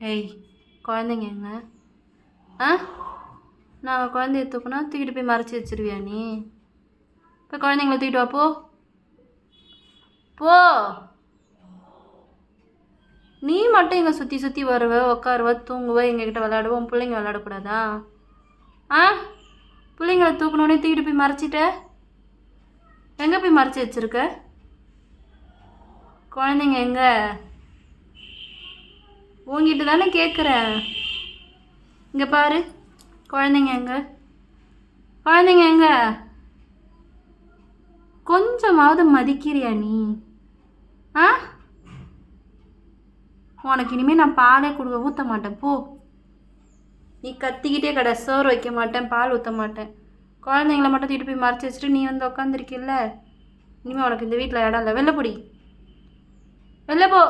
ஏய் குழந்தைங்க எங்க? ஆ? நாங்கள் குழந்தைய தூக்குனா தூக்கிட்டு போய் மறைச்சி வச்சிருவியா நீ? இப்போ குழந்தைங்கள தூக்கிட்டு வா போ. போ. நீ மட்டும் இங்கே சுற்றி சுற்றி வருவ உட்காருவ தூங்குவ எங்ககிட்ட விளாடுவோம் பிள்ளைங்க விளையாடக்கூடாதா? ஆ? பிள்ளைங்கள தூக்கணுன்னே தூக்கிட்டு போய் மறைச்சிட்ட? எங்கே போய் மறைச்சி வச்சுருக்க? குழந்தைங்க எங்கே? உங்ககிட்ட தானே கேட்குற இங்கே பாரு குழந்தைங்க எங்க? குழந்தைங்க எங்க? கொஞ்சமாவது மதிக்கிறியா நீ? ஆ? உனக்கு இனிமேல் நான் பாலே கொடுக்க ஊற்ற மாட்டேன் போ. நீ கத்திக்கிட்டே கடை சோறு வைக்க மாட்டேன் பால் ஊற்ற மாட்டேன். குழந்தைங்கள மட்டும் தூக்கிட்டு போய் மறைச்சி வச்சுட்டு நீ வந்து உட்காந்துருக்கில்ல இனிமேல் உனக்கு இந்த வீட்டில் இடம் இல்லை. வெளில போடி. வெளில போ.